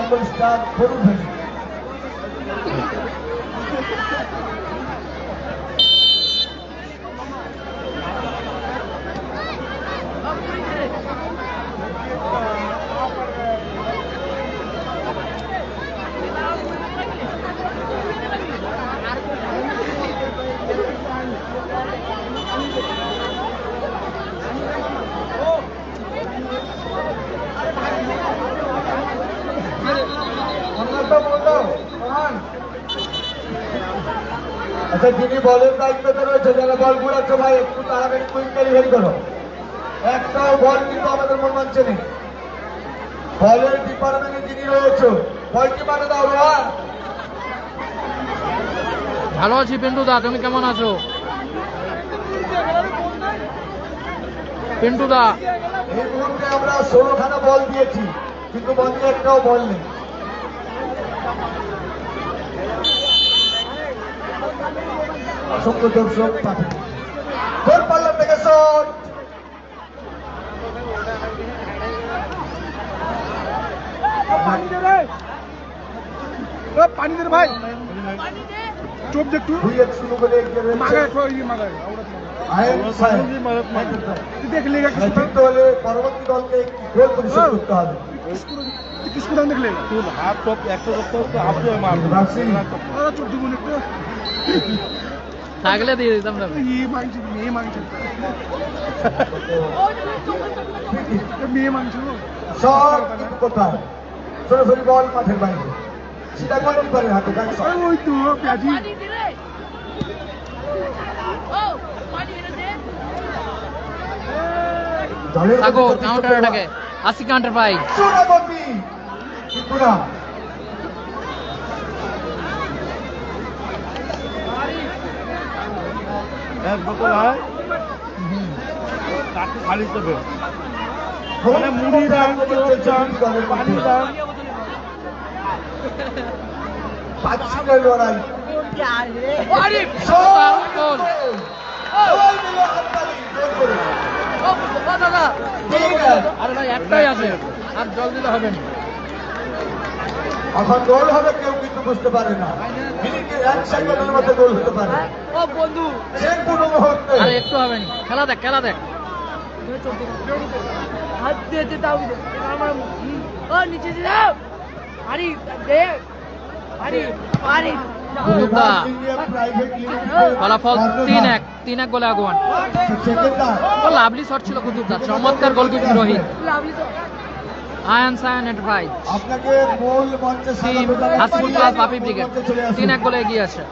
Bengal star করুন আচ্ছা যিনি বলের দায়িত্বতে রয়েছে যারা বল ঘুরাচ্ছে ভাই একটু তাড়াতাড়ি কুইক ডেলিভারি করো। একটাও বল কিন্তু আমাদের মন মানছে নেই বলের ডিপার্টমেন্টে যিনি রয়েছে বলটি পাঠে দাও রোহান ভালো আছি পিন্টু দা তুমি কেমন আছো? পিন্টু দা। এই মুহূর্তে আমরা ষোলোখানা বল দিয়েছি কিন্তু বন্ধে একটাও বল নেই। অসংখ্য দর্শক পাঠে গোল পাল্লা থেকে শট। পানি দে ভাই চোপ দে একটু শুরু করে মাগায় মাগায় দেখলি পরবর্তী দলকে গোল পরিশোধ করতে হবে। টপ তো হাত দিয়ে মারবে। রাশি। ওরা চোপ দিব একটু থাকলে দিয়ে দিতাম না। ইয়ে মাংস মেয়ে মাংস মেয়ে মাংস। শট কিন্তু কোথায় সরাসরি বল মাঠের বাইরে। সেটা হাতে ওই তো পেঁয়াজি। কাউন্টার এটাকে। আশি কাউন্টার পাই। ত্রিপুরা। এক বোতল হয় তাকে খালি দেবে। মানে মুড়ি দাম চান পানি দাম লড়াই। একটাই আছে। আর জল দিলে হবে না। এখন গোল হবে কেউ কিন্তু বুঝতে পারে না? মিনিটে এক সেকেন্ডের মধ্যে গোল হতে পারে। ও বন্ধু। যে কোনো মুহূর্তে আরে একটু হবে না। খেলা দেখ খেলা দেখ। হাত দিয়ে দে দাও আমার ও নিচে আরে ফলাফল তিন এক তিন এক গোলে আগুয়ান। লাভলি শট ছিল কুতুবদা চমৎকার গোলকিপিং রোহিত। আয়ান সায়ান এন্টারপ্রাইজ আপনাকে মূল মঞ্চে team. Hasibul class Bapi brigade. তিন এক গোলে এগিয়ে আছে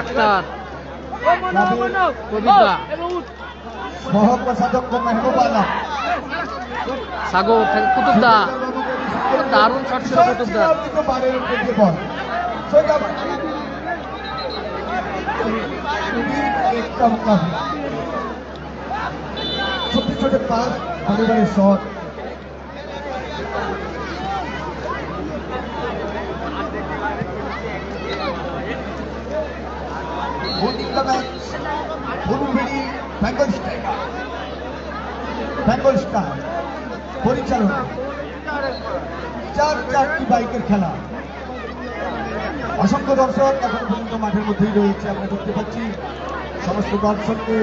আক্তার কবিতা। সাগর থেকে কুতুবদা দারুণ শট ছিল কুতুবদা। একটা ছোট পাস বারে বারে shot Holding the match, Star Bengal Star পরিচালনা চার চারটি বাইকের খেলা। অসংখ্য দর্শক এখন পর্যন্ত মাঠের মধ্যেই রয়েছে আমরা দেখতে পাচ্ছি সমস্ত দর্শককে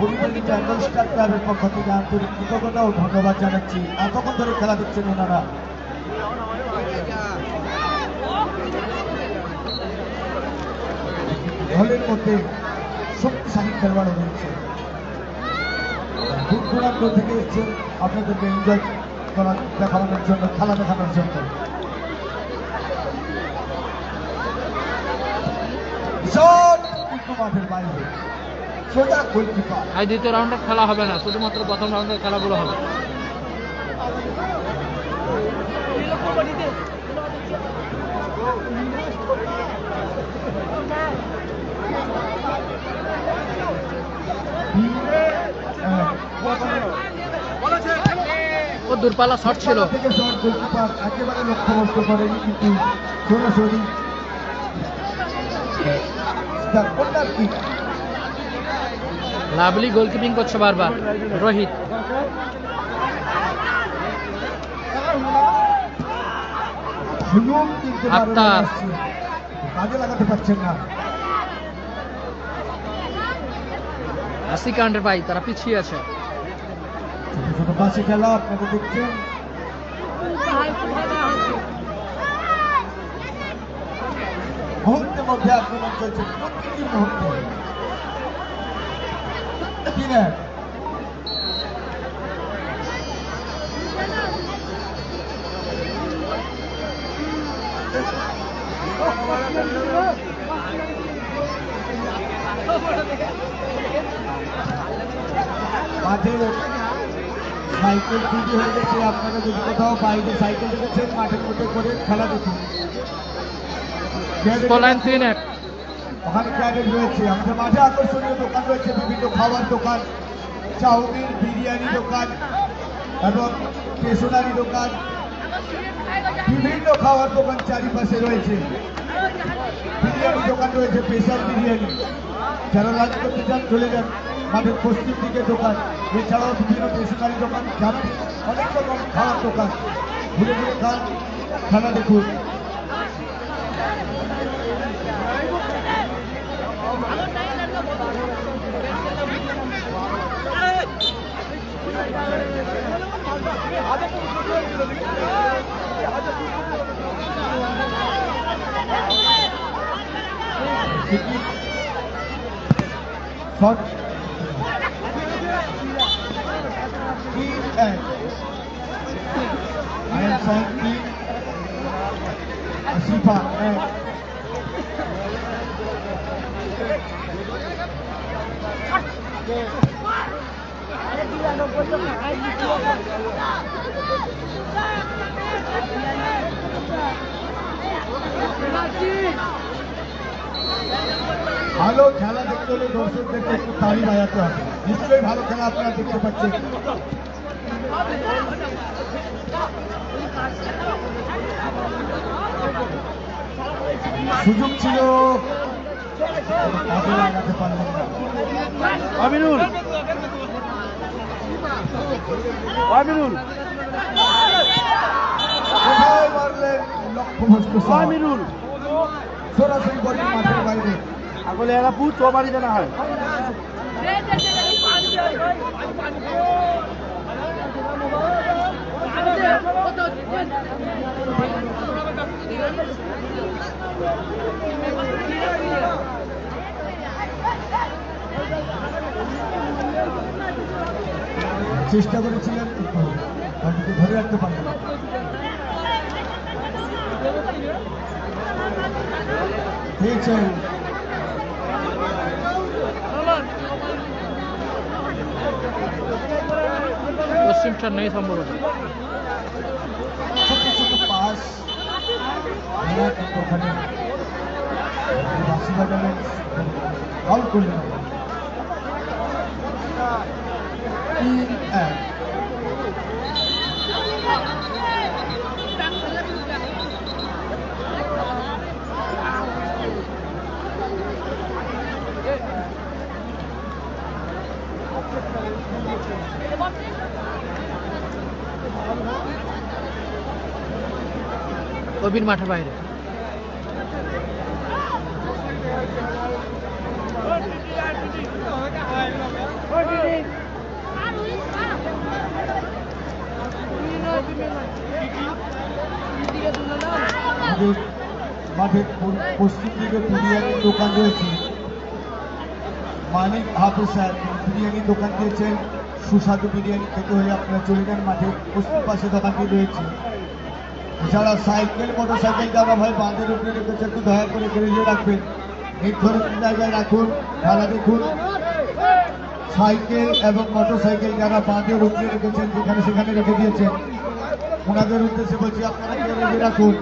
পরিচালিত বেঙ্গল স্টার ক্লাবের পক্ষ থেকে আন্তরিক কৃতজ্ঞতা ও ধন্যবাদ জানাচ্ছি। এতক্ষণ ধরে খেলা দেখছেন ওনারা। দলের মধ্যে শক্তিশালী খেলোয়াড় রয়েছে। দূর দূরান্ত থেকে এসছেন আপনাদেরকে এনজয় করার দেখানোর জন্য, খেলা দেখানোর জন্য। মাঠের বাইরে। আর দ্বিতীয় রাউন্ডের খেলা হবে না শুধুমাত্র প্রথম রাউন্ডের খেলাগুলো হবে ও দূরপাল্লা শট ছিল একেবারে লক্ষ্যবস্ত করেনি কিন্তু সরাসরি. লাভলি গোলকিপিং করছে বারবার। রোহিত। তারা পিছিয়ে আছে। খেলা মুহূর্তের মধ্যে আক্রমণ চলছে প্রতিটি মুহূর্তে। তিন এক সাইকেল চুরি হয়ে গেছে, আপনারা যদি কোথাও বাইরে সাইকেল দেখেছেন, মাঠের মধ্যে করে খেলা দেখুন। তিন এক ওখানে ক্যাডেট রয়েছে, আমাদের মাঝে আকর্ষণীয় দোকান রয়েছে, বিভিন্ন খাবার দোকান, চাউমিন, বিরিয়ানি দোকান এবং স্টেশনারি দোকান, বিভিন্ন খাবার দোকান চারিপাশে রয়েছে। বিরিয়ানি দোকান রয়েছে স্পেশাল বিরিয়ানি। যারা লাঞ্চ করতে চান চলে যান মাঠের পশ্চিম দিকে দোকান। এছাড়াও বিভিন্ন স্টেশনারি দোকান অনেক রকম খাওয়ার দোকান। ঘুরে ঘুরে খান খেলা দেখুন। শট তিন এক আয়ান সাহেব তিন আসিফা এক ভালো হলে দর্শকদেরকে একটু তালি বাজাতে হবে। নিশ্চয়ই ভালো খেলা আপনারা দেখতে পাচ্ছেন। সুযোগ ছিল। কাজে লাগাতে পারলেন আমিনুল। আমিনুল। কোথায় মারলেন লক্ষ্যভ্রষ্ট আমিনুল। সরাসরি বলটি মাঠের বাইরে। আগলে এরা পুত চবারি জানা হয় চেষ্টা করেছিলেন কিন্তু ধরে রাখতে পারলেন না। পেয়েছেন পশ্চিমটা নেই সম্ভবত ছোট ছোট পাস এরা কিন্তু ওখানে বাসি বাজালেন আউট করলেন তিন এক কবির মাঠের বাইরে। মাঠের পশ্চিম দিকে বিরিয়ানির দোকান রয়েছে। মালিক হাফিজ স্যার বিরিয়ানির দোকান দিয়েছেন। সুস্বাদু বিরিয়ানি খেতে হলে আপনারা চলে যান মাঠে। পশ্চিম পাশে দোকানটি রয়েছে। এছাড়া সাইকেল মোটর সাইকেল যারা ভাই বাঁধের উপরে রেখেছে, একটু দয়া করে গ্রেজে রাখবেন। নির্ধারিত জায়গায় রাখুন, খেলা দেখুন। সাইকেল এবং মোটর সাইকেল যারা বাঁধের উপরে রেখেছেন, যেখানে সেখানে রেখে দিয়েছেন। ওনাদের উদ্দেশ্যে বলছি, আপনারা রাখুন।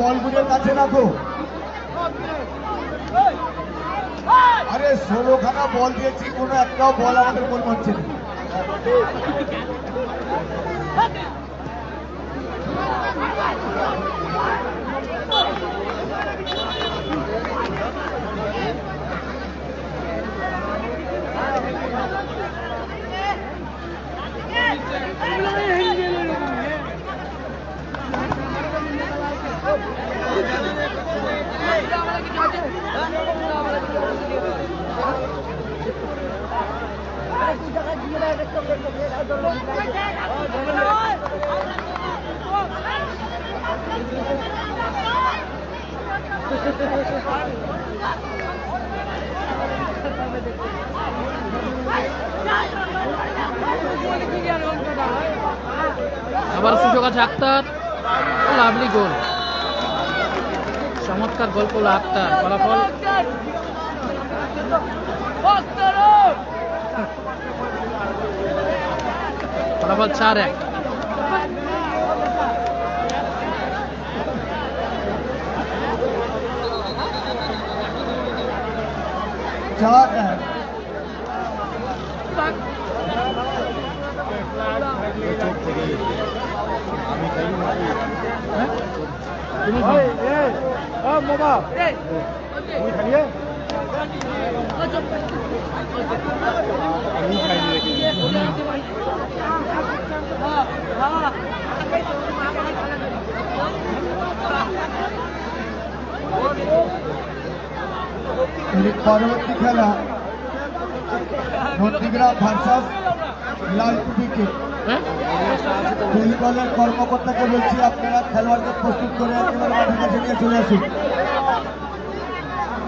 তোমরা বলগুলোর কাছে রাখো। আরে ষোলোখানা বল দিয়েছি, কোনো একটাও বল আমাদের গোল হচ্ছে না। আবার সুযোগ আছে আক্তার। লাভলি গোল। চমৎকার গল্প করল আক্তার ফলাফল। ফলাফল চার এক। চার এক। তুমি বাবা? তুমি খাইয়ে? এর পরবর্তী খেলা নন্দীগ্রাম ভার্সাস লাল টুপিকে হ্যাঁ? দুই দলের কর্মকর্তাকে বলছি আপনারা খেলোয়াড়কে প্রস্তুত করে একেবারে মাঠের কাছে নিয়ে চলে আসুন।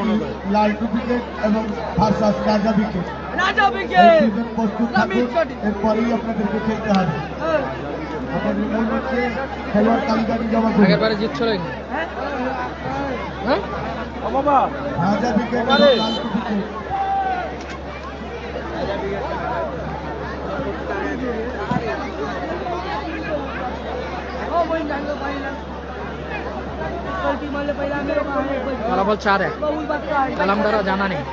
করে। লাল টুপিকে এবং ভার্সাস রাজা উইকেট রাজা বিকেট প্রস্তুত থাকুন এরপরেই আপনাদেরকে খেলতে হবে। মূল হচ্ছে খেলোয়াড় তালিকাটি জমা করুন আগের বারে জিতছিল হ্যাঁ। ও বাবা। রাজা উইকেট লাল টুপিকে ও বই बराबर चार है। कलम कलमदरा जाना नहीं।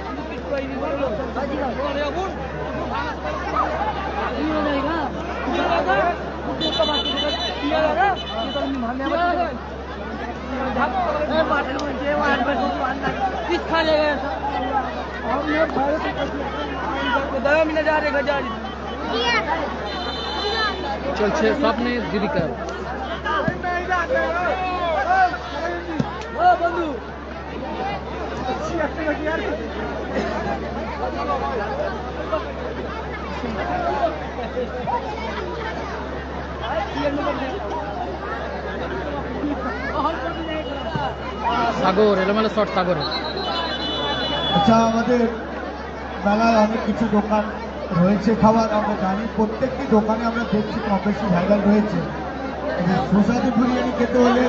चल छः सात ने दीदी कर। সাগর, এলোমেলো শট সাগরের আচ্ছা আমাদের মেলায় অনেক কিছু দোকান রয়েছে, খাবার আমরা জানি। প্রত্যেকটি দোকানে আমরা দেখছি কম বেশি ভাইরাল রয়েছে। সুস্বাদু বিরিয়ানি খেতে হলে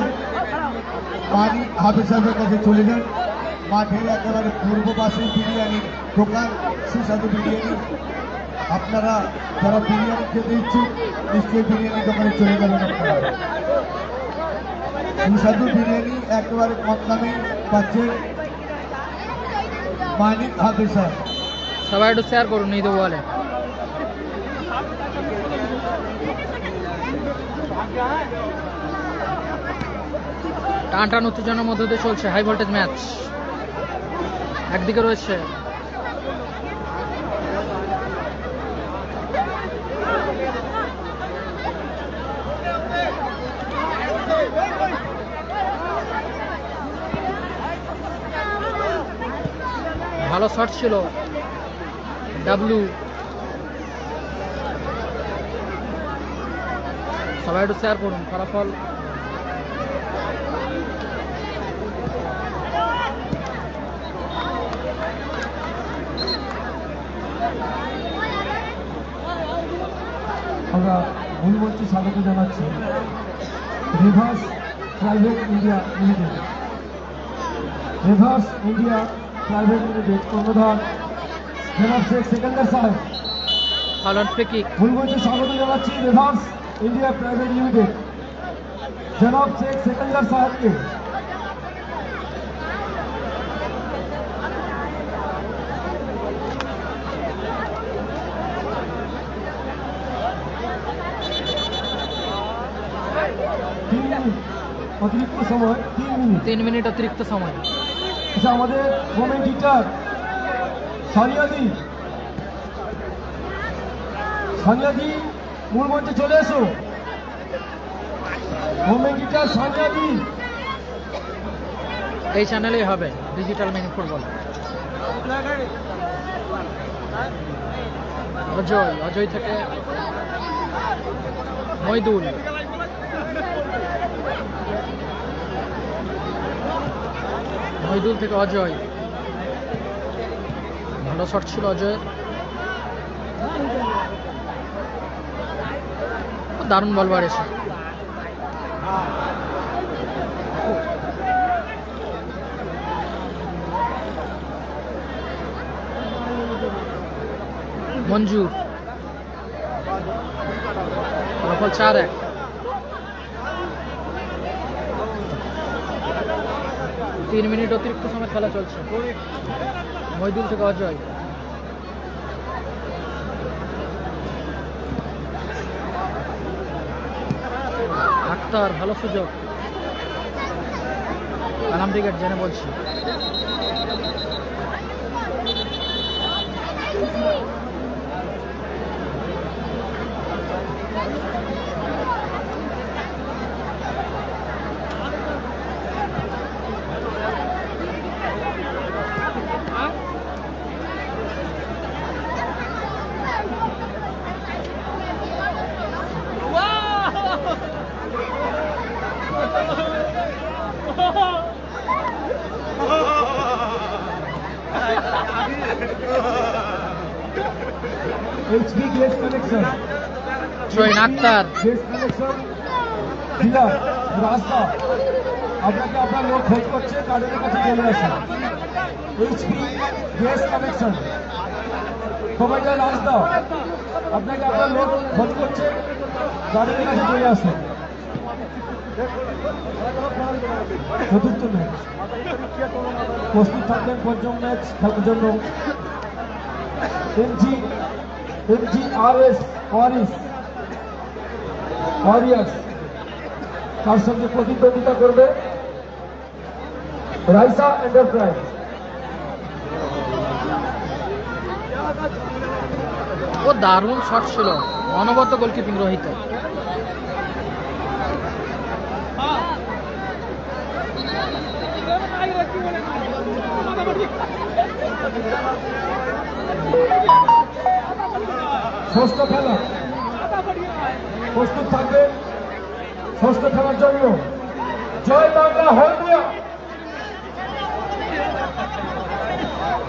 বাড়ি হাফিজ সাহেবের কাছে চলে যান। মাঠের একেবারে পূর্ব পাশে বিরিয়ানি দোকান, সুস্বাদু বিরিয়ানি। আপনারা যারা বিরিয়ানি খেতে ইচ্ছুক, নিশ্চয়ই বিরিয়ানি দোকানে চলে যাবেন আপনারা। বিরিয়ানি একেবারে কম দামে পাচ্ছেন মানিক হাফিজ সাহেব। সবাই একটু শেয়ার করুন, এই তো বলে। টান টান উত্তেজনার মধ্যে দিয়ে চলছে হাই ভোল্টেজ ম্যাচ একদিকে রয়েছে। ভালো শট ছিল। ডাব্লু সবাই একটু শেয়ার করুন ফলাফল। আমরা মূল মঞ্চে স্বাগত জানাচ্ছি। Reverse Private India Limited Reverse India Private Limited কর্ণধার। জনাব শেখ সেকেন্দার সাহেব। ফ্রি কিক স্বাগত জানাচ্ছি রিভার্স ইন্ডিয়া প্রাইভেট লিমিটেড জনাব শেখ সেকেন্দার সাহেবকে তিন মিনিট অতিরিক্ত সময় তিন মিনিট তিন মিনিট অতিরিক্ত সময় আচ্ছা আমাদের হোমেন টিচার সানিয়াদি সানিয়াদি মূল মঞ্চে চলে এসো। হোমেন টিচার এই চ্যানেলেই হবে digital mini football Ajay Ajay থেকে মইদুল। মইদুল থেকে অজয়। ভালো শট ছিল অজয়ের দারুণ বল বাড়েছে মঞ্জু। চার এক। তিন মিনিট অতিরিক্ত সময় খেলা চলছে। মইদুল থেকে অজয়। আক্তার ভালো সুযোগ। ব্রিগেড জেনে বলছি। HP Akhtar gas connection dealer রাস্তা আপনাকে আপনার লোক খোঁজ করছে কার্ডের কাছে চলে আসুন এইচপি গ্যাস কানেকশন সবাইটা রাস্তা আপনাকে আপনার লোক খোঁজ করছে গার্ডের কাছে চলে আসুন চতুর্থ ম্যাচ প্রস্তুত থাকবেন পঞ্চম ম্যাচ খেলার জন্য এমজি এমজি আর এস ওয়ারিস ওয়ারিয়ার্স তার সঙ্গে প্রতিদ্বন্দ্বিতা করবে রাইসা এন্টারপ্রাইজ। ও দারুণ শট ছিল অনবদ্য গোলকিপিং রোহিত। ষষ্ঠ খেলা। প্রস্তুত থাকবে। ষষ্ঠ খেলার জন্য। জয় বাংলা হলদিয়া।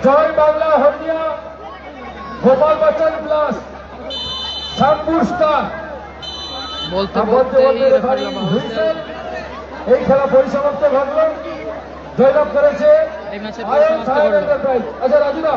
জয় বাংলা হলদিয়া। গোপাল বচ্চন প্লাস শ্যামপুর স্টার এই খেলা পরিসমাপ্ত ঘটল। জয়লাভ করেছে আচ্ছা রাজুদা